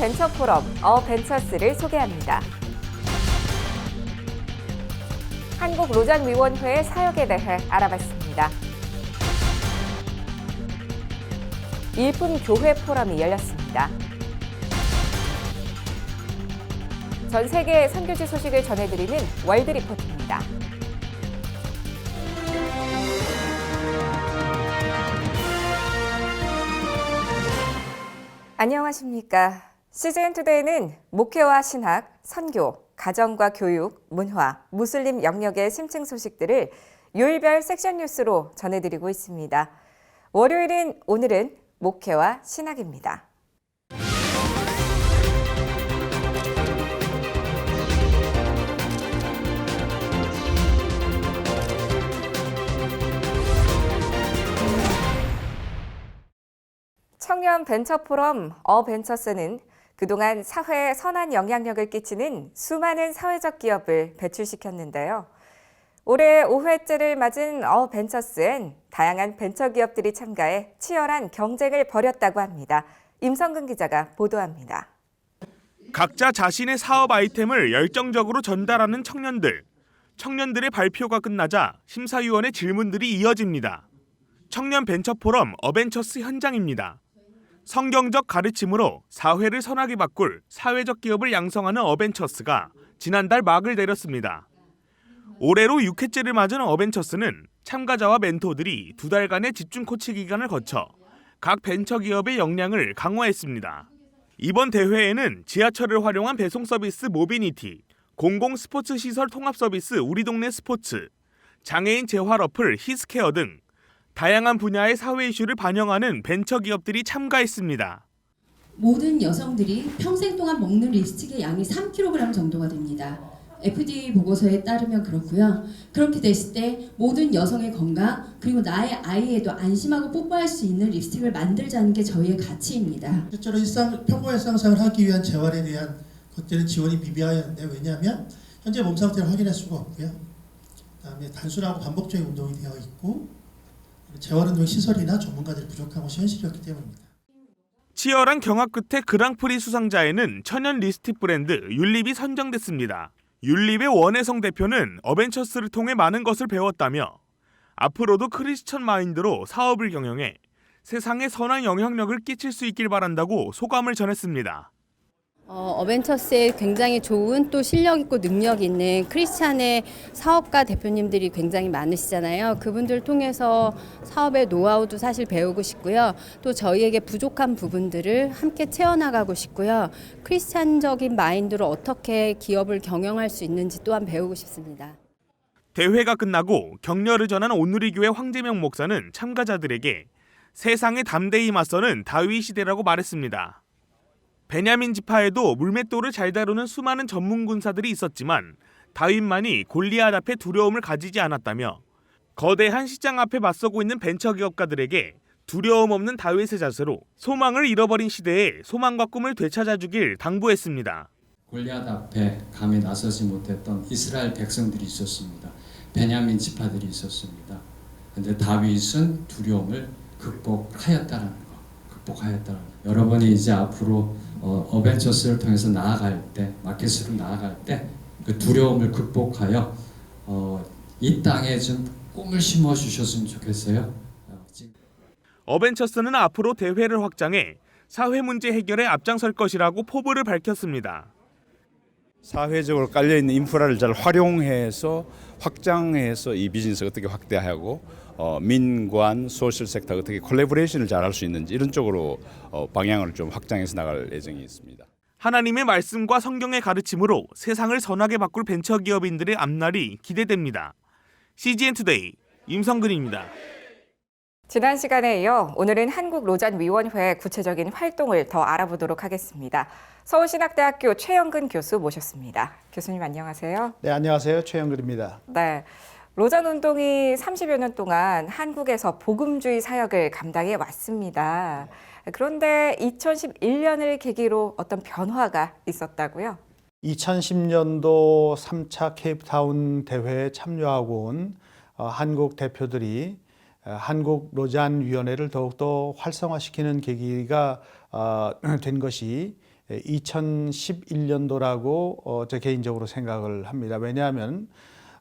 벤처 포럼 어벤처스를 소개합니다. 한국 로장위원회의 사역에 대해 알아봤습니다. 일품 교회 포럼이 열렸습니다. 전 세계 선교지 소식을 전해드리는 월드 리포트입니다. 안녕하십니까. CGN 투데이는 목회와 신학, 선교, 가정과 교육, 문화, 무슬림 영역의 심층 소식들을 요일별 섹션 뉴스로 전해드리고 있습니다. 월요일인 오늘은 목회와 신학입니다. 청년 벤처 포럼 어벤처스는 그동안 사회에 선한 영향력을 끼치는 수많은 사회적 기업을 배출시켰는데요. 올해 5회째를 맞은 어벤처스엔 다양한 벤처 기업들이 참가해 치열한 경쟁을 벌였다고 합니다. 임성근 기자가 보도합니다. 각자 자신의 사업 아이템을 열정적으로 전달하는 청년들. 청년들의 발표가 끝나자 심사위원의 질문들이 이어집니다. 청년 벤처 포럼 어벤처스 현장입니다. 성경적 가르침으로 사회를 선하게 바꿀 사회적 기업을 양성하는 어벤처스가 지난달 막을 내렸습니다. 올해로 6회째를 맞은 어벤처스는 참가자와 멘토들이 두 달간의 집중 코치 기간을 거쳐 각 벤처 기업의 역량을 강화했습니다. 이번 대회에는 지하철을 활용한 배송 서비스 모비니티, 공공 스포츠 시설 통합 서비스 우리 동네 스포츠, 장애인 재활 어플 히스케어 등 다양한 분야의 사회 이슈를 반영하는 벤처 기업들이 참가했습니다. 모든 여성들이 평생 동안 먹는 립스틱의 양이 3kg 정도가 됩니다. FDA 보고서에 따르면 그렇고요. 그렇게 됐을 때 모든 여성의 건강 그리고 나의 아이에도 안심하고 뽀뽀할 수 있는 립스틱을 만들자는 게 저희의 가치입니다. 실제로 일상 평범한 일상생활을 하기 위한 재활에 대한 것들은 지원이 미비하였는데 왜냐하면 현재 몸 상태를 확인할 수가 없고요. 그다음에 단순하고 반복적인 운동이 되어 있고 재활 운동 시설이나 전문가들이 것이 현실이었기 때문입니다. 치열한 경합 끝에 그랑프리 수상자에는 천연 립스틱 브랜드 율립이 선정됐습니다. 율립의 원혜성 대표는 어벤처스를 통해 많은 것을 배웠다며 앞으로도 크리스천 마인드로 사업을 경영해 세상에 선한 영향력을 끼칠 수 있길 바란다고 소감을 전했습니다. 어, 어벤처스에 굉장히 좋은 또 실력 있고 능력 있는 크리스찬의 사업가 대표님들이 굉장히 많으시잖아요. 그분들 통해서 사업의 노하우도 사실 배우고 싶고요. 또 저희에게 부족한 부분들을 함께 채워나가고 싶고요. 크리스찬적인 마인드로 어떻게 기업을 경영할 수 있는지 또한 배우고 싶습니다. 대회가 끝나고 격려를 전한 오누리 교회 황재명 목사는 참가자들에게 세상에 담대히 맞서는 다윗 시대라고 말했습니다. 베냐민 지파에도 물맷돌을 잘 다루는 수많은 전문 군사들이 있었지만 다윗만이 골리앗 앞에 두려움을 가지지 않았다며 거대한 시장 앞에 맞서고 있는 벤처 기업가들에게 두려움 없는 다윗의 자세로 소망을 잃어버린 시대에 소망과 꿈을 되찾아주길 당부했습니다. 골리앗 앞에 감히 나서지 못했던 이스라엘 백성들이 있었습니다. 베냐민 지파들이 있었습니다. 근데 다윗은 두려움을 극복하였다는 거, 극복하였다는 거. 여러분이 이제 앞으로 어, 어벤처스를 통해서 나아갈 때, 마켓으로 나아갈 때 그 두려움을 극복하여 어, 이 땅에 좀 꿈을 심어 주셨으면 좋겠어요. 어벤처스는 앞으로 대회를 확장해 사회 문제 해결에 앞장설 것이라고 포부를 밝혔습니다. 사회적으로 깔려 있는 인프라를 잘 활용해서 확장해서 이 비즈니스 어떻게 확대하고 어, 민관, 소셜 섹터 어떻게 콜라보레이션을 잘 할 수 있는지 이런 쪽으로 어, 방향을 좀 확장해서 나갈 예정이 있습니다. 하나님의 말씀과 성경의 가르침으로 세상을 선하게 바꿀 벤처 기업인들의 앞날이 기대됩니다. CGN 투데이 임성근입니다. 지난 시간에 이어 오늘은 한국로잔위원회 구체적인 활동을 더 알아보도록 하겠습니다. 서울신학대학교 최영근 교수 모셨습니다. 교수님 안녕하세요. 네, 안녕하세요. 최영근입니다. 네. 로잔 운동이 30여 년 동안 한국에서 복음주의 사역을 감당해 왔습니다. 그런데 2011년을 계기로 어떤 변화가 있었다고요? 2010년도 3차 케이프타운 대회에 참여하고 온 어, 한국 대표들이 어, 한국 로잔 위원회를 더욱더 활성화시키는 계기가 어, 된 것이 2011년도라고 어, 제 개인적으로 생각을 합니다. 왜냐하면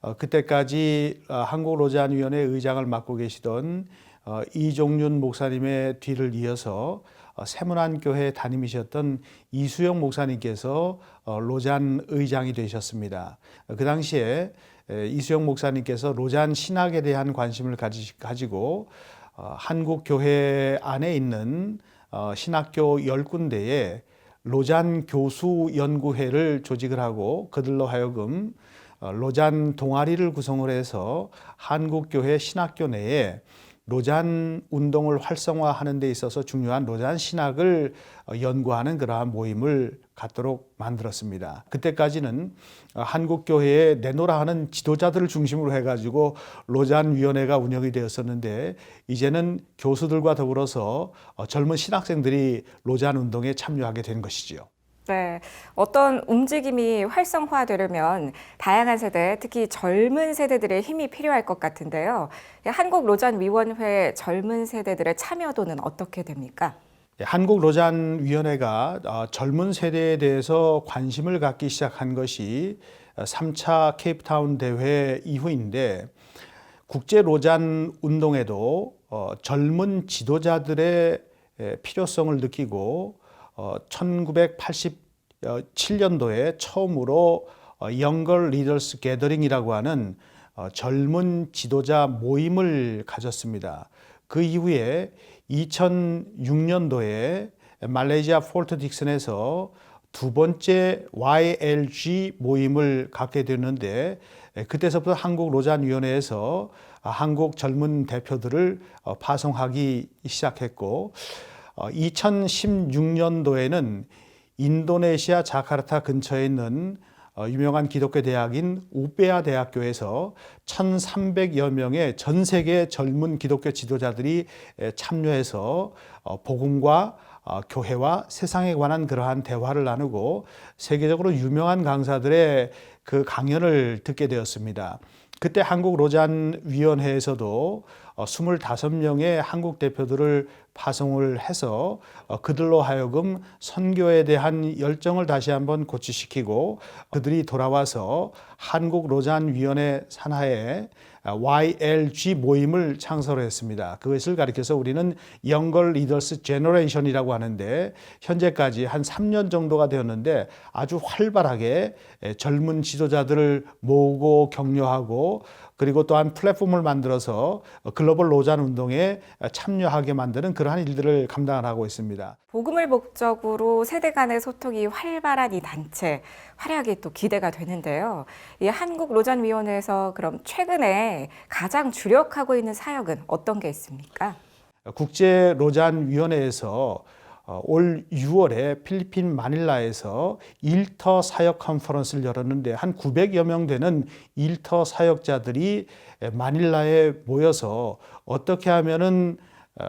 어, 그때까지 어, 한국 로잔 위원회 의장을 맡고 계시던 어, 이종윤 목사님의 뒤를 이어서 어, 세문안 교회 담임이셨던 이수영 목사님께서 어, 로잔 의장이 되셨습니다. 어, 그 당시에 에, 이수영 목사님께서 로잔 신학에 대한 관심을 가지, 가지고 어, 한국 교회 안에 있는 어, 신학교 열 군데에 로잔 교수 연구회를 조직을 하고 그들로 하여금 어, 로잔 동아리를 구성을 해서 한국 교회 신학교 내에 로잔 운동을 활성화하는 데 있어서 중요한 로잔 신학을 어, 연구하는 그러한 모임을 갖도록 만들었습니다. 그때까지는 어, 한국 교회에 내노라 하는 지도자들을 중심으로 해가지고 로잔 위원회가 운영이 되었었는데 이제는 교수들과 더불어서 어, 젊은 신학생들이 로잔 운동에 참여하게 된 것이지요. 네, 어떤 움직임이 활성화되려면 다양한 세대, 특히 젊은 세대들의 힘이 필요할 것 같은데요. 한국 로잔 위원회 젊은 세대들의 참여도는 어떻게 됩니까? 예, 한국 로잔 위원회가 어, 젊은 세대에 대해서 관심을 갖기 시작한 것이 3차 케이프타운 대회 이후인데 국제 로잔 운동에도 어, 젊은 지도자들의 에, 필요성을 느끼고 어, 1987년도에 처음으로 어, 영걸 리더스 게더링이라고 하는 어, 젊은 지도자 모임을 가졌습니다. 그 이후에 2006년도에 말레이시아 폴트 딕슨에서 두 번째 YLG 모임을 갖게 되는데 그때서부터 한국 로잔위원회에서 한국 젊은 대표들을 어, 파송하기 시작했고 2016년도에는 인도네시아 자카르타 근처에 있는 어, 유명한 기독교 대학인 우베아 대학교에서 1,300여 명의 전 세계 젊은 기독교 지도자들이 에, 참여해서 어, 복음과 어, 교회와 세상에 관한 그러한 대화를 나누고 세계적으로 유명한 강사들의 그 강연을 듣게 되었습니다. 그때 한국 로잔 위원회에서도 어, 25명의 한국 대표들을 파송을 해서 어, 그들로 하여금 선교에 대한 열정을 다시 한번 고취시키고 그들이 돌아와서 한국 로잔 위원회 산하에 YLG 모임을 창설했습니다. 그것을 가리켜서 우리는 영걸 리더스 제너레이션이라고 하는데 현재까지 한 3년 정도가 되었는데 아주 활발하게 젊은 지도자들을 모으고 격려하고 그리고 또한 플랫폼을 만들어서 글로벌 로잔 운동에 참여하게 만드는 그러한 일들을 감당을 하고 있습니다. 복음을 목적으로 세대 간의 소통이 활발한 이 단체 활약이 또 기대가 되는데요. 이 한국 로잔 위원회에서 그럼 최근에 가장 주력하고 있는 사역은 어떤 게 있습니까? 국제 로잔 위원회에서 어, 올 6월에 필리핀 마닐라에서 일터 사역 컨퍼런스를 열었는데 한 900여 명 되는 일터 사역자들이 마닐라에 모여서 어떻게 하면은 어,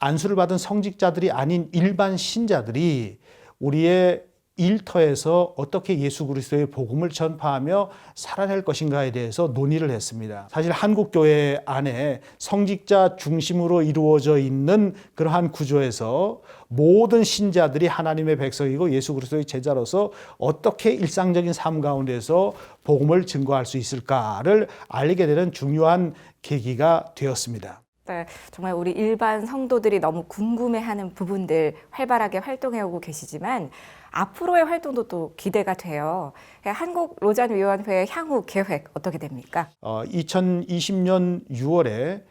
안수를 받은 성직자들이 아닌 일반 신자들이 우리의 일터에서 어떻게 예수 그리스도의 복음을 전파하며 살아낼 것인가에 대해서 논의를 했습니다. 사실 한국 교회 안에 성직자 중심으로 이루어져 있는 그러한 구조에서 모든 신자들이 하나님의 백성이고 예수 그리스도의 제자로서 어떻게 일상적인 삶 가운데서 복음을 증거할 수 있을까를 알게 되는 중요한 계기가 되었습니다. 네, 정말 우리 일반 성도들이 너무 궁금해하는 부분들 활발하게 활동해오고 계시지만 앞으로의 활동도 또 기대가 돼요. 한국 로잔 위원회 향후 계획 어떻게 됩니까? 어, 2020년 6월에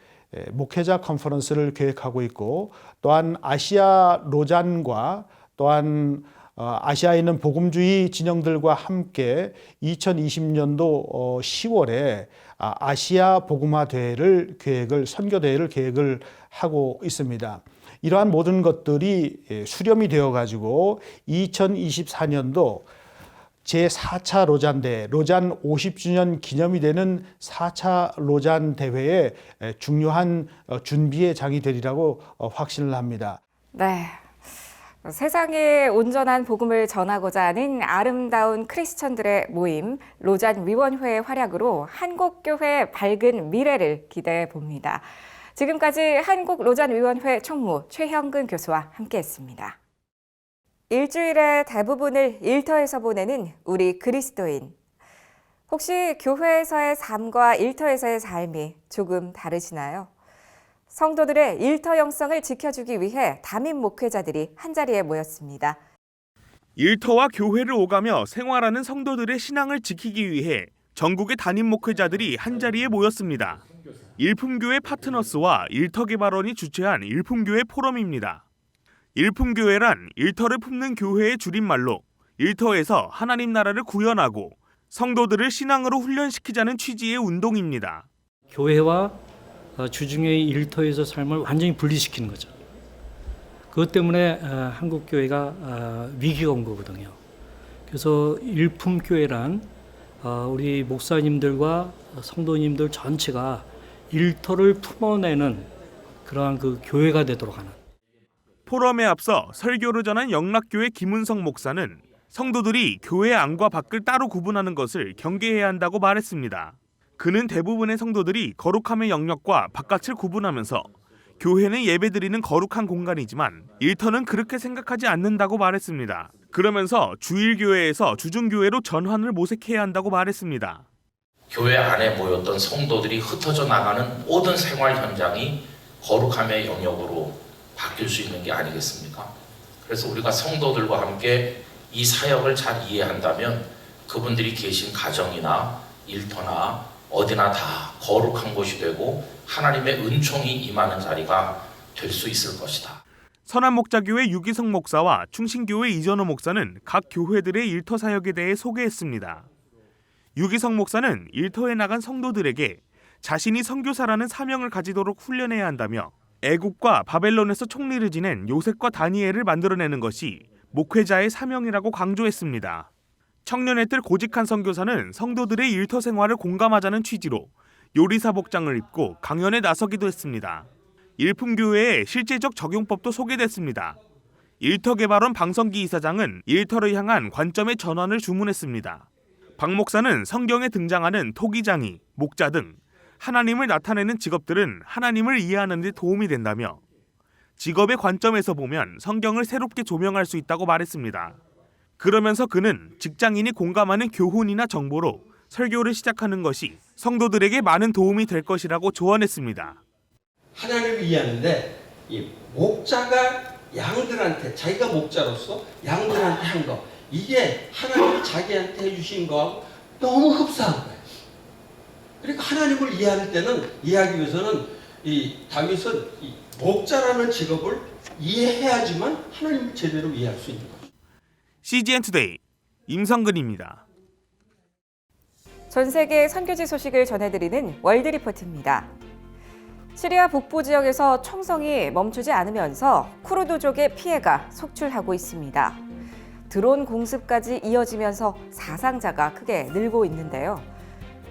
목회자 컨퍼런스를 계획하고 있고 또한 아시아 로잔과 또한 어, 아시아에 있는 복음주의 진영들과 함께 2020년도 어, 10월에 아, 아시아 복음화 대회를 계획을 선교 대회를 계획을 하고 있습니다. 이러한 모든 것들이 예, 수렴이 되어 가지고 2024년도 제 4차 로잔 대회, 로잔 50주년 기념이 되는 4차 로잔 대회의 중요한 어, 준비의 장이 되리라고 어, 확신을 합니다. 네. 세상에 온전한 복음을 전하고자 하는 아름다운 크리스천들의 모임 로잔 위원회의 활약으로 한국 교회 밝은 미래를 기대해 봅니다. 지금까지 한국 로잔 위원회 총무 최형근 교수와 함께했습니다. 일주일의 대부분을 일터에서 보내는 우리 그리스도인. 혹시 교회에서의 삶과 일터에서의 삶이 조금 다르시나요? 성도들의 일터 영성을 지켜주기 위해 담임 목회자들이 한자리에 모였습니다. 일터와 교회를 오가며 생활하는 성도들의 신앙을 지키기 위해 전국의 담임 목회자들이 한자리에 모였습니다. 일품교회 파트너스와 일터개발원이 주최한 일품교회 포럼입니다. 일품교회란 일터를 품는 교회의 줄임말로 일터에서 하나님 나라를 구현하고 성도들을 신앙으로 훈련시키자는 취지의 운동입니다. 교회와 어, 주중의 일터에서 삶을 완전히 분리시키는 거죠. 그것 때문에 어, 한국 교회가 어, 위기가 온 거거든요. 그래서 일품 교회란 어, 우리 목사님들과 성도님들 전체가 일터를 품어내는 그러한 그 교회가 되도록 하는. 포럼에 앞서 설교를 전한 영락교회 김은성 목사는 성도들이 교회 안과 밖을 따로 구분하는 것을 경계해야 한다고 말했습니다. 그는 대부분의 성도들이 거룩함의 영역과 바깥을 구분하면서 교회는 예배드리는 거룩한 공간이지만 일터는 그렇게 생각하지 않는다고 말했습니다. 그러면서 주일교회에서 주중교회로 전환을 모색해야 한다고 말했습니다. 교회 안에 모였던 성도들이 흩어져 나가는 모든 생활 현장이 거룩함의 영역으로 바뀔 수 있는 게 아니겠습니까? 그래서 우리가 성도들과 함께 이 사역을 잘 이해한다면 그분들이 계신 가정이나 일터나 어디나 다 거룩한 곳이 되고 하나님의 은총이 임하는 자리가 될 수 있을 것이다. 선한목자교회 유기성 목사와 충신교회 이전호 목사는 각 교회들의 일터 사역에 대해 소개했습니다. 유기성 목사는 일터에 나간 성도들에게 자신이 선교사라는 사명을 가지도록 훈련해야 한다며 애국과 바벨론에서 총리를 지낸 요셉과 다니엘을 만들어내는 것이 목회자의 사명이라고 강조했습니다. 청년의 뜰 고직한 선교사는 성도들의 일터 생활을 공감하자는 취지로 요리사 복장을 입고 강연에 나서기도 했습니다. 일품교회의 실제적 적용법도 소개됐습니다. 일터개발원 방성기 이사장은 일터를 향한 관점의 전환을 주문했습니다. 박 목사는 성경에 등장하는 토기장이, 목자 등 하나님을 나타내는 직업들은 하나님을 이해하는 데 도움이 된다며 직업의 관점에서 보면 성경을 새롭게 조명할 수 있다고 말했습니다. 그러면서 그는 직장인이 공감하는 교훈이나 정보로 설교를 시작하는 것이 성도들에게 많은 도움이 될 것이라고 조언했습니다. 하나님을 이해하는데 이 목자가 양들한테 자기가 목자로서 양들한테 한거 이게 하나님이 자기한테 해주신 거하고 너무 흡사한 거예요. 그러니까 하나님을 이해할 때는 이해하기 위해서는 이 다윗은 이 목자라는 직업을 이해해야지만 하나님을 제대로 이해할 수 있는 거죠. CGN 투데이 임성근입니다. 전 세계 선교지 소식을 전해드리는 월드 리포트입니다. 시리아 북부 지역에서 총성이 멈추지 않으면서 쿠르드족의 피해가 속출하고 있습니다. 드론 공습까지 이어지면서 사상자가 크게 늘고 있는데요.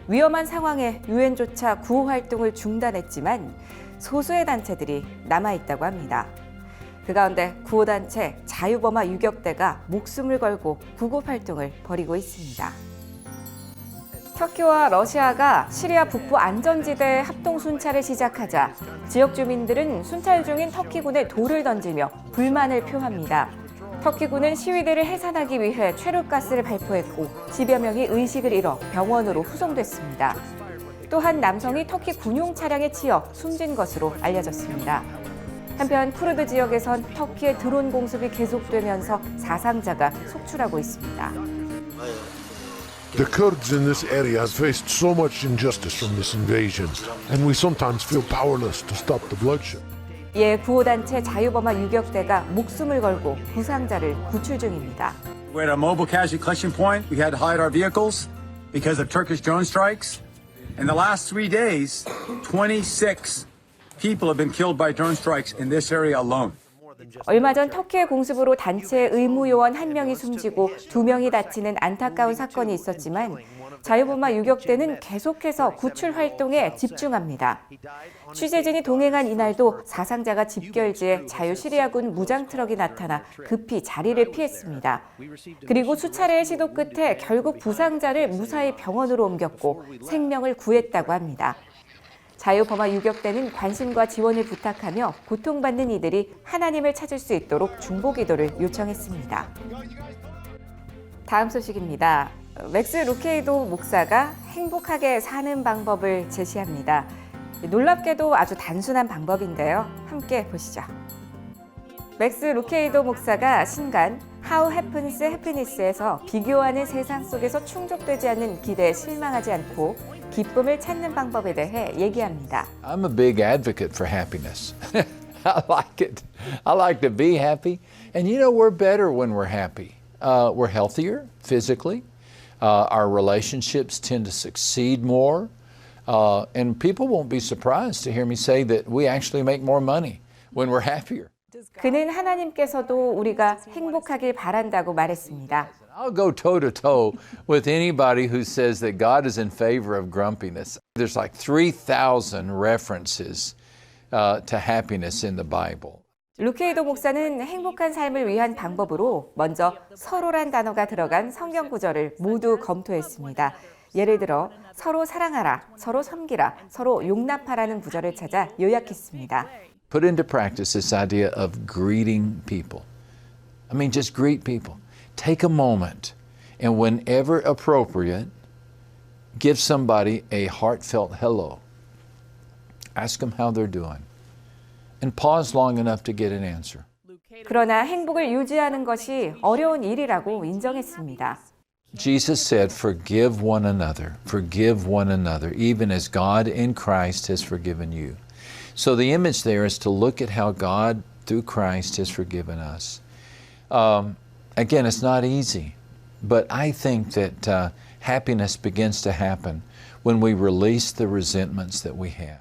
위험한 상황에 유엔조차 구호 활동을 중단했지만 소수의 단체들이 남아 있다고 합니다. 그 가운데 구호단체 자유범아 유격대가 목숨을 걸고 구급 활동을 벌이고 있습니다. 터키와 러시아가 시리아 북부 안전지대 합동 순찰을 시작하자 지역 주민들은 순찰 중인 터키군에 돌을 던지며 불만을 표합니다. 터키군은 시위대를 해산하기 위해 최루가스를 발포했고 10여 명이 의식을 잃어 병원으로 후송됐습니다. 또한 남성이 터키 군용 차량에 치여 숨진 것으로 알려졌습니다. 한편 쿠르드 지역에선 터키의 드론 공습이 계속되면서 사상자가 속출하고 있습니다. The Kurds in this area have faced so much injustice from this invasion, and we sometimes feel powerless to stop the bloodshed. 이에 구호단체 자유범아 유격대가 목숨을 걸고 부상자를 구출 중입니다. We're at a mobile casualty collection point. We had to hide our vehicles because of Turkish drone strikes. In the last three days, 26 people have been killed by drone strikes in this area alone. 얼마 전 터키의 공습으로 단체 의무 요원 한 명이 숨지고 두 명이 다치는 안타까운 사건이 있었지만 자유범아 유격대는 계속해서 구출 활동에 집중합니다. 취재진이 동행한 이날도 사상자가 집결지에 자유 시리아군 무장 트럭이 나타나 급히 자리를 피했습니다. 그리고 수차례의 시도 끝에 결국 부상자를 무사히 병원으로 옮겼고 생명을 구했다고 합니다. 자유범화 유격 때는 관심과 지원을 부탁하며 고통받는 이들이 하나님을 찾을 수 있도록 중보 기도를 요청했습니다. 다음 소식입니다. 맥스 루케이도 목사가 행복하게 사는 방법을 제시합니다. 놀랍게도 아주 단순한 방법인데요. 함께 보시죠. 맥스 루케이도 목사가 신간 How Happens Happiness에서 비교하는 세상 속에서 충족되지 않는 기대에 실망하지 않고 기쁨을 찾는 방법에 대해 얘기합니다. I'm a big advocate for happiness. I like it. I like to be happy. And you know, we're better when we're happy. Uh, we're healthier physically. Uh, our relationships tend to succeed more. Uh, and people won't be surprised to hear me say that we actually make more money when we're happier. 그는 하나님께서도 우리가 행복하길 바란다고 말했습니다. I'll go toe to toe with anybody who says that God is in favor of grumpiness. There's like 3,000 references uh, to happiness in the Bible. 루케이도 목사는 행복한 삶을 위한 방법으로 먼저 서로란 단어가 들어간 성경 구절을 모두 검토했습니다. 예를 들어 서로 사랑하라, 서로 섬기라, 서로 용납하라는 구절을 찾아 요약했습니다. Put into practice this idea of greeting people. I mean, just greet people. Take a moment and, whenever appropriate, give somebody a heartfelt hello. Ask them how they're doing. And pause long enough to get an answer. 그러나 행복을 유지하는 것이 어려운 일이라고 인정했습니다. Jesus said, Forgive one another, forgive one another, even as God in Christ has forgiven you. So the image there is to look at how God, through Christ, has forgiven us. Um, again, it's not easy, but I think that uh, happiness begins to happen when we release the resentments that we have.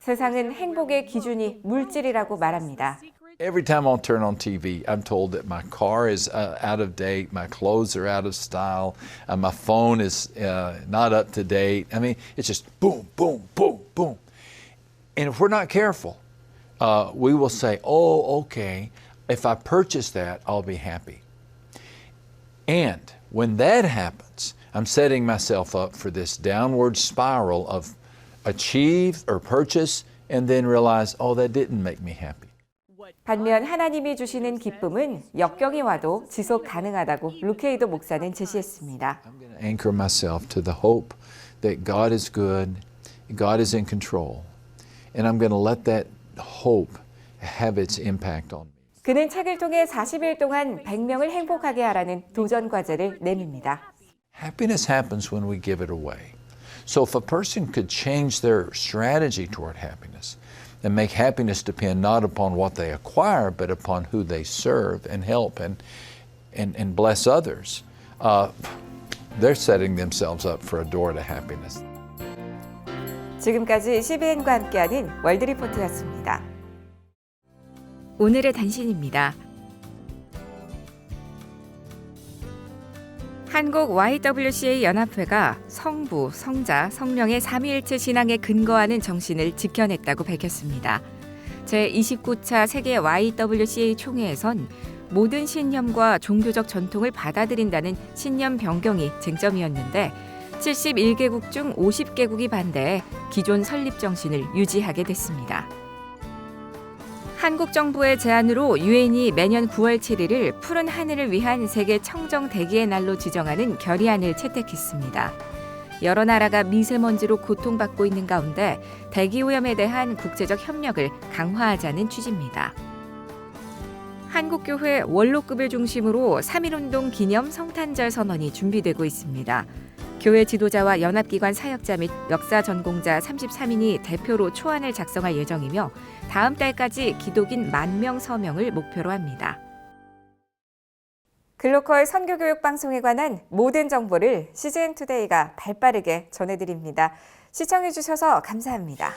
세상은 행복의 기준이 물질이라고 말합니다. Every time I'll turn on TV, I'm told that my car is uh, out of date, my clothes are out of style, uh, my phone is uh, not up to date. I mean, it's just boom, boom, boom, boom. And if we're not careful, uh, we will say, oh, okay, if I purchase that, I'll be happy. And when that happens, I'm setting myself up for this downward spiral of achieve or purchase and then realize, oh, that didn't make me happy. 반면 하나님이 주시는 기쁨은 역경이 와도 지속 가능하다고 루케이도 목사는 제시했습니다. I'm going to anchor myself to the hope that God is good, God is in control, and I'm going to let that hope have its impact on me. 그는 책을 통해 40일 동안 100명을 행복하게 하라는 도전 과제를 내밉니다. Happiness happens when we give it away. So if a person could change their strategy toward happiness and make happiness depend not upon what they acquire, but upon who they serve and help and, and, and bless others, uh, they're setting themselves up for a door to happiness. 지금까지 CBN과 함께하는 월드리포트였습니다. 오늘의 단신입니다. 한국 YWCA 연합회가 성부, 성자, 성령의 삼위일체 신앙에 근거하는 정신을 지켜냈다고 밝혔습니다. 제29차 세계 YWCA 총회에선 모든 신념과 종교적 전통을 받아들인다는 신념 변경이 쟁점이었는데 71개국 중 50개국이 반대해 기존 설립 정신을 유지하게 됐습니다. 한국 정부의 제안으로 유엔이 매년 9월 7일을 푸른 하늘을 위한 세계 청정 대기의 날로 지정하는 결의안을 채택했습니다. 여러 나라가 미세먼지로 고통받고 있는 가운데 대기 오염에 대한 국제적 협력을 강화하자는 취지입니다. 한국교회 원로급을 중심으로 3.1운동 기념 성탄절 선언이 준비되고 있습니다. 교회 지도자와 연합기관 사역자 및 역사 전공자 33인이 대표로 초안을 작성할 예정이며 다음 달까지 기독인 만 명 서명을 목표로 합니다. 글로컬 선교교육 방송에 관한 모든 정보를 CGN 투데이가 발빠르게 전해드립니다. 시청해주셔서 감사합니다.